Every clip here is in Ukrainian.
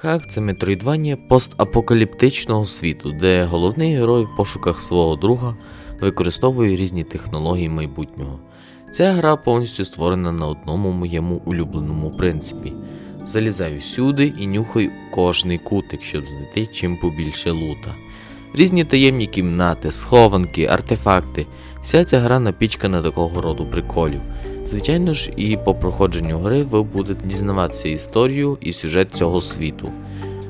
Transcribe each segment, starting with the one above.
Хак це метроїдвання постапокаліптичного світу, де головний герой в пошуках свого друга використовує різні технології майбутнього. Ця гра повністю створена на одному моєму улюбленому принципі. Залізай всюди і нюхай кожний кутик, щоб знайти чим побільше лута. Різні таємні кімнати, схованки, артефакти. Вся ця гра напічкана такого роду приколів. Звичайно ж, і по проходженню гри ви будете дізнаватися історію і сюжет цього світу.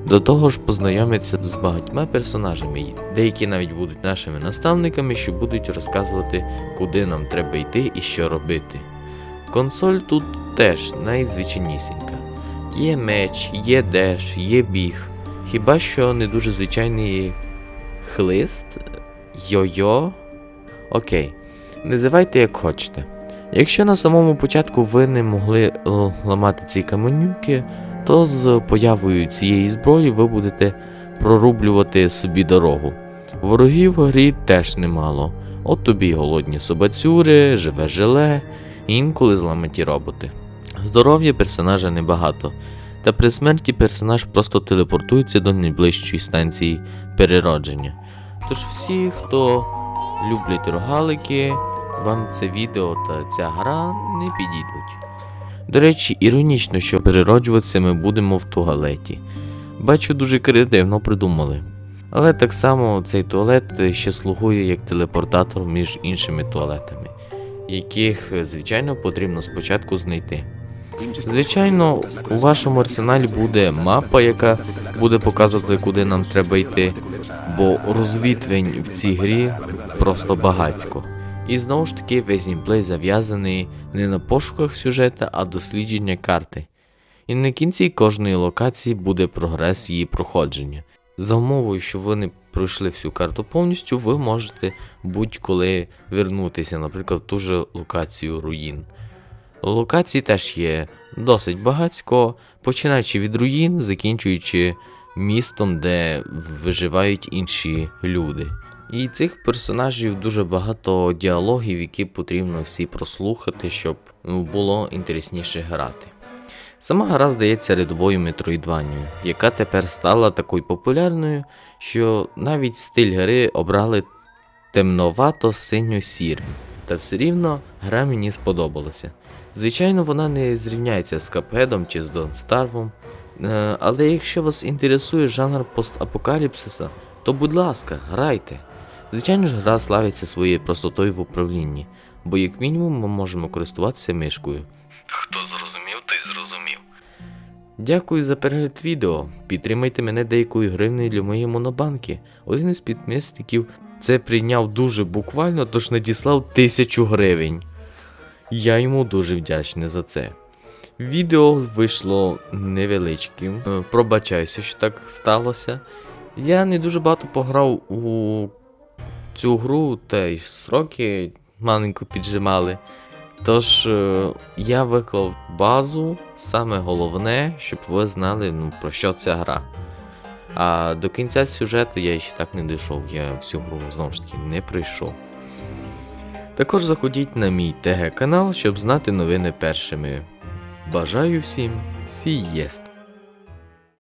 До того ж, познайомитися з багатьма персонажами, деякі навіть будуть нашими наставниками, що будуть розказувати, куди нам треба йти і що робити. Консоль тут теж найзвичайнісінька. Є меч, є деш, є біг. Хіба що не дуже звичайний хлист, йо-йо. Окей, називайте як хочете. Якщо на самому початку ви не могли е, ламати ці каменюки, то з появою цієї зброї ви будете прорублювати собі дорогу. Ворогів в грі теж немало. От тобі й голодні собацюри, живе желе, інколи зламаті роботи. Здоров'я персонажа небагато, та при смерті персонаж просто телепортується до найближчої станції переродження. Тож всі, хто люблять рогалики, вам це відео та ця гра не підійдуть. До речі, іронічно, що перероджуватися ми будемо в туалеті. Бачу, дуже креативно придумали. Але так само цей туалет ще слугує як телепортатор між іншими туалетами, яких, звичайно, потрібно спочатку знайти. Звичайно, у вашому арсеналі буде мапа, яка буде показувати, куди нам треба йти, бо розвітвень в цій грі просто багацько. І знову ж таки, весь геймплей зав'язаний не на пошуках сюжета, а дослідження карти. І на кінці кожної локації буде прогрес її проходження. За умовою, що ви не пройшли всю карту повністю, ви можете будь-коли вернутися, наприклад, в ту же локацію руїн. Локацій теж є досить багацько, починаючи від руїн, закінчуючи містом, де виживають інші люди. І цих персонажів дуже багато діалогів, які потрібно всі прослухати, щоб ну, було інтересніше грати. Сама гра здається рядовою метроїдванню, яка тепер стала такою популярною, що навіть стиль гри обрали темновато синьо-сірим. Та все рівно гра мені сподобалася. Звичайно, вона не зрівняється з Капедом чи з Starve, е, але якщо вас інтересує жанр постапокаліпсиса, то будь ласка, грайте. Звичайно ж, гра славиться своєю простотою в управлінні, бо як мінімум ми можемо користуватися мишкою. Хто зрозумів, той зрозумів. Дякую за перегляд відео. Підтримайте мене деякою гривнею для моєї монобанки. Один із підписників це прийняв дуже буквально, тож надіслав тисячу гривень. Я йому дуже вдячний за це. Відео вийшло невеличким. Е, Пробачаюся, що так сталося. Я не дуже багато пограв у цю гру, та й сроки маленько піджимали. Тож е, я виклав базу, саме головне, щоб ви знали, ну, про що ця гра. А до кінця сюжету я ще так не дійшов, я всю гру знову ж таки не пройшов. Також заходіть на мій ТГ канал, щоб знати новини першими. Бажаю всім сієст!